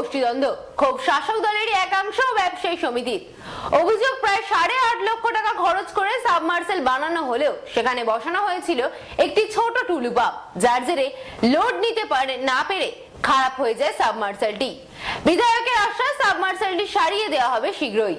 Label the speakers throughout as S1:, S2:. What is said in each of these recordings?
S1: গোষ্ঠীদ্বন্দ্ব। ক্ষোভ শাসক দলেরই একাংশ ব্যবসায়ী সমিতির অভিযোগ প্রায় সাড়ে আট লক্ষ টাকা খরচ করে সাবমার্সেল বানানো হলেও সেখানে বসানো হয়েছিল একটি ছোট টুলু পাম্প যার জেরে লোড নিতে পারে না পেরে খারাপ হয়ে যায় সাবমার্সেলটি। বিধায়কের আশ্বাস সাবমার্সেলটি সারিয়ে দেওয়া হবে শীঘ্রই।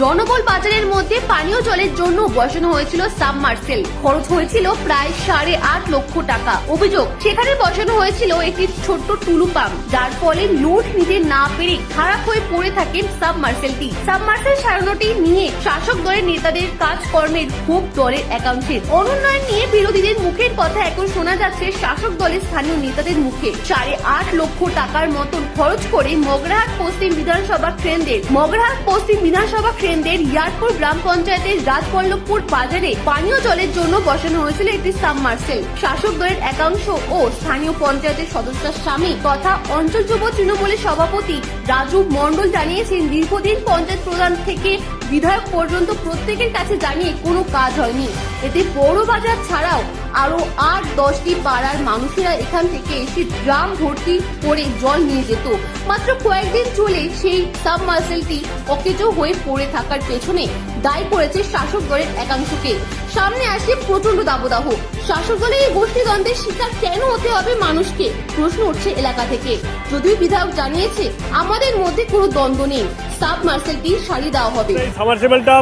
S2: জনবল বাজারের মধ্যে পানীয় জলের জন্য বসানো হয়েছিল সাবমার্সেল খরচ হয়েছিল প্রায় সাড়ে আট লক্ষ টাকা। অভিযোগ, সেখানে বসানো হয়েছিল একটি ছোট্ট টুলু পাম্প, যার ফলে লোড নিতে না পেরে খারাপ হয়ে পড়ে থাকে সাবমার্সেলটি সাবমার্সেল সারানোটি নিয়ে শাসক দলের নেতাদের কাজকর্মের ক্ষোভ দলের একাংশের। অনুন্নয়ন নিয়ে বিরোধীদের মুখের কথা এখন শোনা যাচ্ছে শাসক দলের স্থানীয় নেতাদের মুখে। সাড়ে আট লক্ষ টাকার মতন খরচ করে মগরাহাট পশ্চিম বিধানসভা কেন্দ্রের মগরাহাট পশ্চিম বিধানসভা কেন্দ্রের ইয়ারপুর গ্রাম পঞ্চায়েতের রাজবল্লভপুর বাজারে পানীয় জলের জন্য বসানো হয়েছিল একটি সাবমার্সেল শাসক দলের একাংশ ও স্থানীয় পঞ্চায়েতের সদস্যের স্বামী তথা অঞ্চল যুব তৃণমূলের সভাপতি রাজু মণ্ডল জানিয়েছেন, দীর্ঘদিন পঞ্চায়েত প্রধান থেকে বিধায়ক পর্যন্ত প্রত্যেকের কাছে জানিয়ে কোনো কাজ হয়নি। এতে বড় বাজার ছাড়াও আরও আট, দশটি পাড়ার মানুষেরা এখান থেকে এসে ড্রাম ভর্তি করে জল নিয়ে যেত। মাত্র কয়েকদিন চলে সেই সাবমার্সেলটি অকেজো হয়ে পড়ে থাকার পেছনে দায়ী করেছে শাসক দলের একাংশকে। সামনে আসে প্রচণ্ড দাবদাহ। শাসক দলের এই গোষ্ঠীদ্বন্দ্বের শিকার কেন হতে হবে মানুষকে? প্রশ্ন উঠছে এলাকা থেকে। যদিও বিধায়ক জানিয়েছে, আমাদের মধ্যে কোনো দ্বন্দ্ব নেই। সাবমার্সেলটি সারি দেওয়া হবে।
S3: এই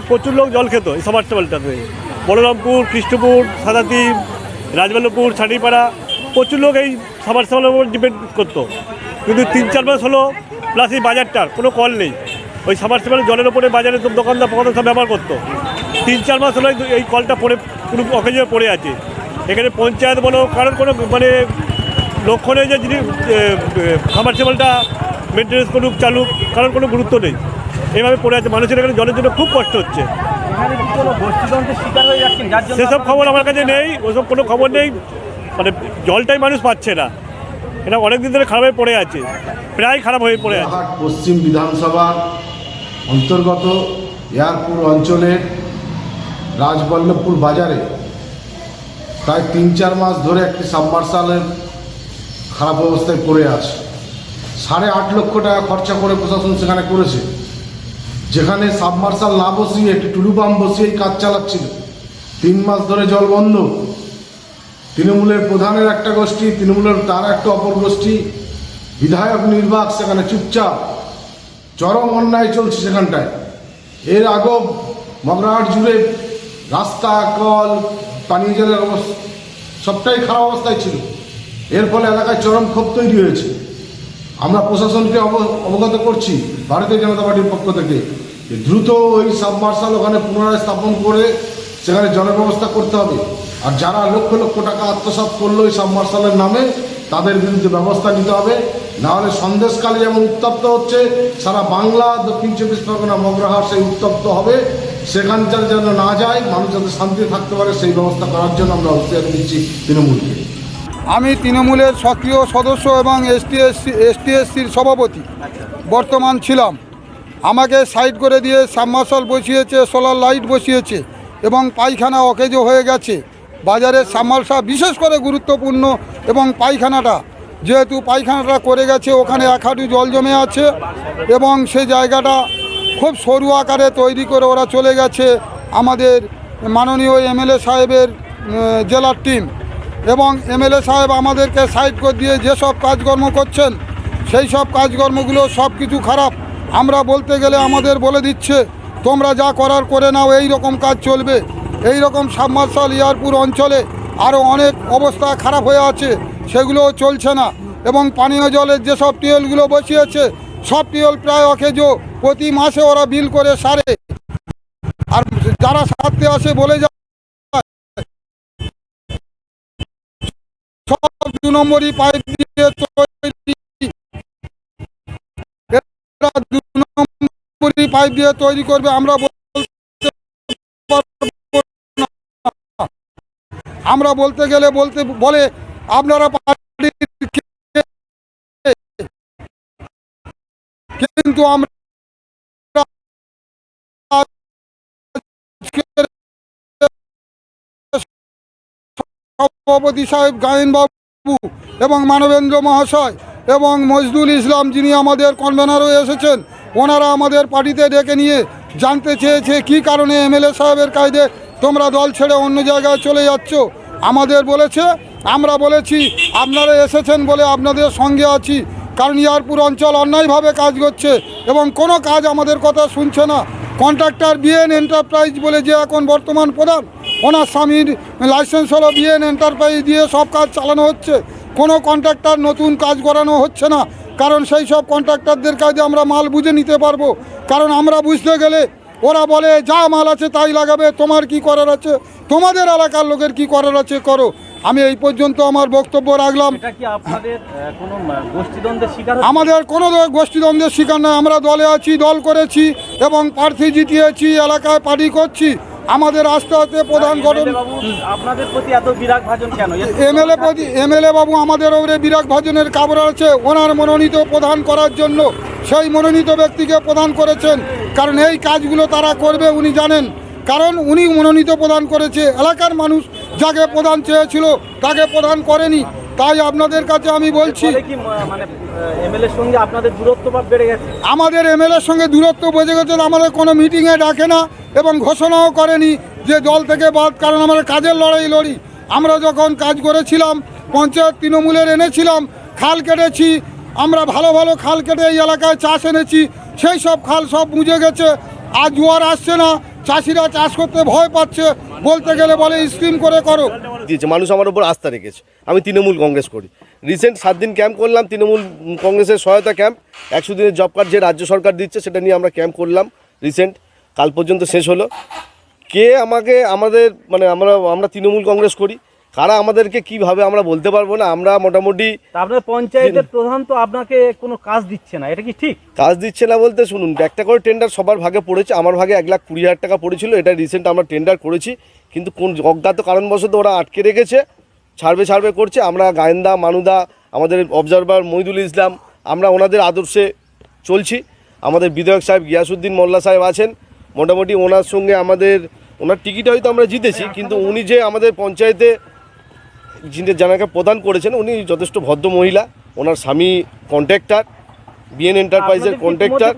S3: প্রচুর লোক জল খেত, এই বলরামপুর, কৃষ্ণপুর সাদাদ্বীপ রাজবল্লভপুর, ছাড়িপাড়া, প্রচুর লোক এই সামারসেবেলের উপর ডিপেন্ড করতো। কিন্তু তিন, চার মাস হলো প্লাস এই বাজারটার, কোনো কল নেই। ওই সামারসেবেল জলের ওপরে বাজারে দোকানদার ফোকানদার সব ব্যবহার করতো। তিন, চার মাস হলো এই- কলটা পড়ে পুরো অকেজে পড়ে আছে। এখানে পঞ্চায়েত বলো কারণ কোনো মানে লক্ষ্য নেই যে যিনি সামারসেবেলটা মেনটেন্যান্স করুক, চালুক কারণ কোনো গুরুত্ব নেই। এইভাবে পড়ে আছে। মানুষের এখানে জলের জন্য খুব কষ্ট হচ্ছে। সেসব খবর আমার কাছে নেই ওসব কোনো খবর নেই। মানে জলটাই মানুষ পাচ্ছে না। এটা অনেক দিন ধরে খারাপ হয়ে পড়ে আছে প্রায় খারাপ হয়ে পড়ে আছে।
S4: পশ্চিম বিধানসভার অন্তর্গত এয়ারপুর অঞ্চলের রাজবল্লভপুর বাজারে প্রায় তিন চার মাস ধরে একটি সাবমার্সালের খারাপ অবস্থায় পড়ে আছে। সাড়ে আট লক্ষ টাকা খরচা করে প্রশাসন সেখানে করেছে। যেখানে সাবমার্সাল না বসিয়ে একটি টুলু পাম্প বসিয়েই কাজ চালাচ্ছিল। তিন মাস ধরে জল বন্ধ। তৃণমূলের প্রধানের একটা গোষ্ঠী, তৃণমূলের তার একটা অপর গোষ্ঠী, বিধায়ক নির্বাক সেখানে চুপচাপ। চরম অন্যায় চলছে সেখানটায়। এর আগেও মগরাহাট জুড়ে রাস্তা, কল পানীয় জলের অবস্থা, সবটাই খারাপ অবস্থায় ছিল। এর ফলে এলাকায় চরম ক্ষোভ তৈরি হয়েছে। আমরা প্রশাসনকে অব- অবগত করছি, ভারতীয় জনতা পার্টির পক্ষ থেকে দ্রুত ওই সাবমার্শাল ওখানে পুনরায় স্থাপন করে সেখানে জনব্যবস্থা করতে হবে। আর যারা লক্ষ লক্ষ টাকা আত্মসাৎ করল ওই সাবমার্শালের নামে, তাদের বিরুদ্ধে ব্যবস্থা নিতে হবে। নাহলে সন্দেশকালে যেমন উত্তপ্ত হচ্ছে, সারা বাংলা, দক্ষিণ চব্বিশ পরগনা মগরাহাট সেই উত্তপ্ত হবে। সেখানকার যেন না যায়, মানুষ যাতে শান্তিতে থাকতে পারে, সেই ব্যবস্থা করার জন্য আমরা হুঁশিয়ারি দিচ্ছি তৃণমূলকে।
S5: আমি তৃণমূলের সক্রিয় সদস্য এবং এসটিএসসি, এসটিএসসির সভাপতি। বর্তমান ছিলাম। আমাকে সাইড করে দিয়ে সাবমার্শাল বসিয়েছে, সোলার লাইট বসিয়েছে এবং পায়খানা অকেজো হয়ে গেছে। বাজারের সাবমার্শাল বিশেষ করে গুরুত্বপূর্ণ এবং পায়খানাটা, যেহেতু পায়খানাটা করে গেছে, ওখানে এক হাঁটু জল জমে আছে এবং সে জায়গাটা খুব সরু আকারে তৈরি করে ওরা চলে গেছে। আমাদের মাননীয় এমএলএ সাহেবের জেলার টিম এবং এমএলএ সাহেব আমাদেরকে সাইড করে দিয়ে যেসব কাজকর্ম করছেন, সেই সব কাজকর্মগুলো সব কিছু খারাপ। আমরা বলতে গেলে আমাদের বলে দিচ্ছে, তোমরা যা করার করে নাও, এই রকম কাজ চলবে। এই রকম সাবমার্শাল ইয়ারপুর অঞ্চলে আরও অনেক অবস্থা খারাপ হয়ে আছে, সেগুলোও চলছে না। এবং পানীয় জলের যেসব টিউবওয়েলগুলো বসিয়েছে, সব টিউবওয়েল প্রায় অকেজো, প্রতি মাসে ওরা বিল করে সারে। আর যারা সারতে আসে বলে যায় নম্বরই পাইপ দিয়ে তৈরি এরা দু নম্বরই পাইপ দিয়ে তৈরি করবে, আমরা। আমরা বলতে গেলে বলতে বলে, আপনারা কিন্তু আমরা সভাপতি সাহেব, গায়েনবাবু এবং মানবেন্দ্র মহাশয় এবং মজদুল ইসলাম যিনি আমাদের কনভেনারও এসেছেন, ওনারা আমাদের পার্টিতে ডেকে নিয়ে জানতে চেয়েছে কি কারণে এমএলএ সাহেবের কায়দে তোমরা দল ছেড়ে অন্য জায়গায় চলে যাচ্ছ। আমাদের বলেছে, আমরা বলেছি, আপনারা এসেছেন বলে আপনাদের সঙ্গে আছি। কারণ ইয়ারপুর অঞ্চল অন্যায়ভাবে কাজ করছে এবং কোনো কাজ আমাদের কথা শুনছে না। কন্ট্রাক্টর বিএন এন্টারপ্রাইজ বলে যে এখন বর্তমান প্রধান ওনার স্বামীর লাইসেন্স হলো বিএন এন্টারপ্রাইজ দিয়ে সব কাজ চালানো হচ্ছে। কোনো কন্ট্রাক্টর নতুন কাজ করানো হচ্ছে না। কারণ সেই সব কন্ট্রাক্টরদের কাজে আমরা মাল বুঝে নিতে পারব। কারণ আমরা বুঝতে গেলে ওরা বলে যা মাল আছে তাই লাগাবে তোমার কি করার আছে? তোমাদের এলাকার লোকের কি করার আছে করো। আমি এই পর্যন্ত আমার বক্তব্য রাখলাম? আমাদের কোনো গোষ্ঠীদ্বন্দ্বের শিকার নয়। আমরা দলে আছি দল করেছি এবং প্রার্থী জিতিয়েছি এলাকায় পার্টি করছি। আমাদের আস্তে আস্তে প্রধান গঠন
S6: MLA বাবু আপনাদের প্রতি এত বিরাগ ভাজন কেন
S5: এমএলএ প্রতি এমএলএ বাবু আমাদের ওপরে বিরাট ভাজনের কাবর আছে। ওনার মনোনীত প্রধান করার জন্য সেই মনোনীত ব্যক্তিকে প্রদান করেছেন। কারণ এই কাজগুলো তারা করবে উনি জানেন। কারণ উনি মনোনীত প্রদান করেছে। এলাকার মানুষ যাকে প্রধান চেয়েছিল তাকে প্রদান করেনি। তাই আপনাদের কাছে আমি বলছি
S6: আহ, মানে এমএলএ এর সঙ্গে দূরত্ব বেড়ে গেছে?
S5: আমাদের এমএলএর সঙ্গে দূরত্ব বোঝে গেছে আমাদের কোনো মিটিংয়ে ডাকে না। এবং ঘোষণাও করেনি যে দল থেকে বাদ, কারণ আমরা কাজের লড়াই লড়ি। আমরা যখন কাজ করেছিলাম, পঞ্চায়েত তৃণমূলের এনেছিলাম, খাল কেটেছি, আমরা ভালো ভালো খাল কেটে এই এলাকায় চাষ এনেছি, সেই সব খাল সব বুঝে গেছে, আর জোয়ার আসছে না, চাষিরা চাষ করতে ভয় পাচ্ছে, বলতে গেলে বলে, স্কিম করে করো।
S7: দিয়েছে মানুষ আমার উপর আস্থা রেখেছে। আমি তৃণমূল কংগ্রেস করি। রিসেন্ট সাত দিন ক্যাম্প করলাম, তৃণমূল কংগ্রেসের সহায়তা ক্যাম্প। একশো দিনের জব কার্ড যে রাজ্য সরকার দিচ্ছে, সেটা নিয়ে আমরা ক্যাম্প করলাম রিসেন্ট। কাল পর্যন্ত শেষ হলো। কে আমাকে আমাদের মানে আমরা আমরা তৃণমূল কংগ্রেস করি কারা আমাদেরকে কীভাবে আমরা বলতে পারব না আমরা মোটামুটি
S6: আপনার পঞ্চায়েতের প্রধান তো আপনাকে কোনো কাজ দিচ্ছে না এটা কি ঠিক?
S7: কাজ দিচ্ছে না বলতে শুনুন একটা করে টেন্ডার সবার ভাগে পড়েছে আমার ভাগে এক লাখ কুড়ি হাজার টাকা পড়েছিল এটা রিসেন্ট আমরা টেন্ডার করেছি কিন্তু কোন অজ্ঞাত কারণবশত ওরা আটকে রেখেছে ছাড়বে ছাড়বে করছে আমরা গায়েন্দা মানুদা আমাদের অবজারভার মহিদুল ইসলাম আমরা ওনাদের আদর্শে চলছি আমাদের বিধায়ক সাহেব গিয়াসুদ্দিন মোল্লা সাহেব আছেন মোটামুটি ওনার সঙ্গে আমাদের ওনার টিকিট হয়তো আমরা জিতেছি কিন্তু উনি যে আমাদের পঞ্চায়েতে যিনি জানাকে প্রদান করেছেন উনি যথেষ্ট ভদ্র মহিলা ওনার স্বামী কন্ট্রাক্টর বিএন এন্টারপ্রাইজের কন্ট্রাক্টর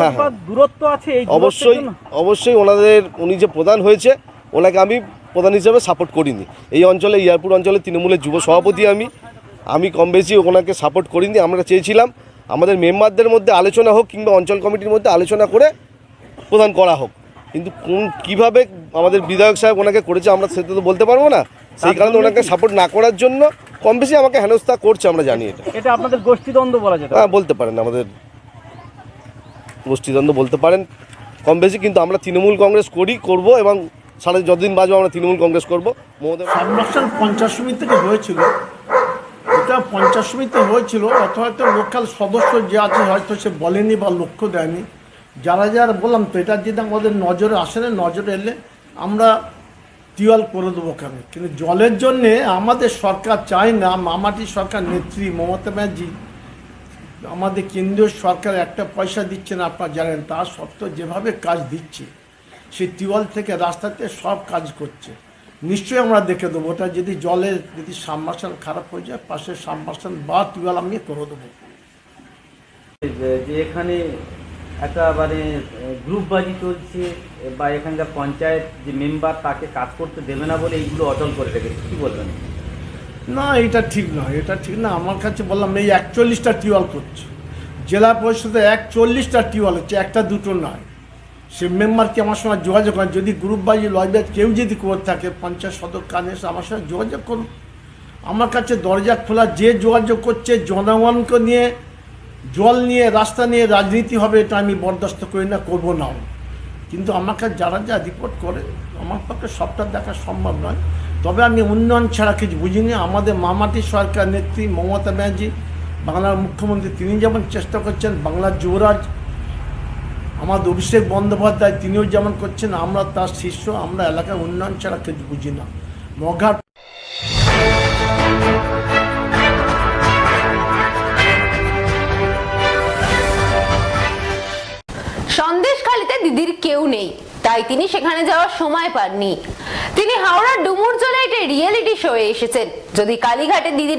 S7: হ্যাঁ।
S6: দূরত্ব আছে
S7: অবশ্যই অবশ্যই ওনাদের উনি যে প্রধান হয়েছে ওনাকে আমি প্রধান হিসেবে সাপোর্ট করিনি। এই অঞ্চলে ইয়ারপুর অঞ্চলে তৃণমূলের যুব সভাপতি আমি আমি কম বেশি ওনাকে সাপোর্ট করিনি আমরা চেয়েছিলাম আমাদের মেম্বারদের মধ্যে আলোচনা হোক কিংবা অঞ্চল কমিটির মধ্যে আলোচনা করে প্রদান করা হোক। কিন্তু কোন কীভাবে আমাদের বিধায়ক সাহেব ওনাকে করেছে আমরা সেটা তো বলতে পারব না। সেই কারণে ওনাকে সাপোর্ট না করার জন্য কম বেশি আমাকে হেনস্থা করছে আমরা জানি এটা।
S6: এটা আপনাদের গোষ্ঠীদ্বন্দ্ব বলা যেতে পারে।
S7: হ্যাঁ বলতে পারেন আমাদের গোষ্ঠীদ্বন্দ্ব বলতে পারেন। কম বেশি কিন্তু আমরা তৃণমূল কংগ্রেস করি করব এবং সারা যতদিন বাঁচবো আমরা তৃণমূল কংগ্রেস করব। মমতা
S8: সাবমার্শাল পঞ্চাশ সমিতি থেকে হয়েছিল। এটা পঞ্চাশ সমিতি হয়েছিল অথবা একটা লোকাল সদস্য যে আছে হয়তো সে বলেনি বা লক্ষ্য দেয়নি। যারা যারা বললাম তো, এটা যদি আমাদের নজরে আসে না, নজরে এলে আমরা টিউবওয়েল করে দেবো কেন? কিন্তু জলের জন্যে আমাদের সরকার চায় না, মামাটি সরকার নেত্রী মমতা ব্যানার্জি, আমাদের কেন্দ্রীয় সরকার একটা পয়সা দিচ্ছে না, আপনারা জানেন, তা সত্ত্বেও যেভাবে কাজ দিচ্ছে সেই টিউবওয়েল থেকে রাস্তাতে সব কাজ করছে। নিশ্চয়ই আমরা দেখে দেবো, ওটা যদি জলের যদি সাবমার্শাল খারাপ হয়ে যায়, পাশে সাবমার্শাল বা টিউবওয়েল আমি করে দেবো।
S9: যে এখানে একটা মানে গ্রুপবাজি চলছে, বা এখানকার পঞ্চায়েত যে মেম্বার তাকে কাজ করতে দেবে না বলে এইগুলো অচল করে রেখেছে, কি বলবেন?
S8: না, এটা ঠিক নয়, এটা ঠিক না, আমার কাছে বললাম এই একচল্লিশটা টিউবওয়েল করছে। জেলা পরিষদে একচল্লিশটা টিউবওয়েল হচ্ছে, একটা দুটো নয়। সে মেম্বারকে আমার সঙ্গে যোগাযোগ করে যদি গ্রুপ বাজি লয়ব্যাট কেউ যদি করে থাকে, পঞ্চায়েত সদস্য কানে আমার সঙ্গে যোগাযোগ করুন। আমার কাছে দরজা খোলা, যে যোগাযোগ করছে, জনগণকে নিয়ে জল নিয়ে, রাস্তা নিয়ে রাজনীতি হবে, এটা আমি বরদাস্ত করি না, করব নাও। কিন্তু আমাকে যারা যা রিপোর্ট করে, আমার পক্ষে সবটা দেখা সম্ভব নয়। তবে আমি উন্নয়ন ছাড়া কিছু বুঝিনি। আমাদের মামাটি সরকার নেত্রী মমতা ব্যানার্জি, বাংলার মুখ্যমন্ত্রী, তিনি যেমন চেষ্টা করছেন, বাংলার যুবরাজ, আমাদের অভিষেক বন্দ্যোপাধ্যায়, তিনিও যেমন করছেন, আমরা তার শিষ্য আমরা এলাকার উন্নয়ন ছাড়া কিছু বুঝি না। মঘাট
S1: দিদির কেউ নেই। তাই তিনি সেখানে যাওয়ার সময় পাননি। তিনি হাওড়ার ডুমুর ডুমুরজলে একটি রিয়েলিটি শোয়ে এসেছেন। যদি কালীঘাটে দিদির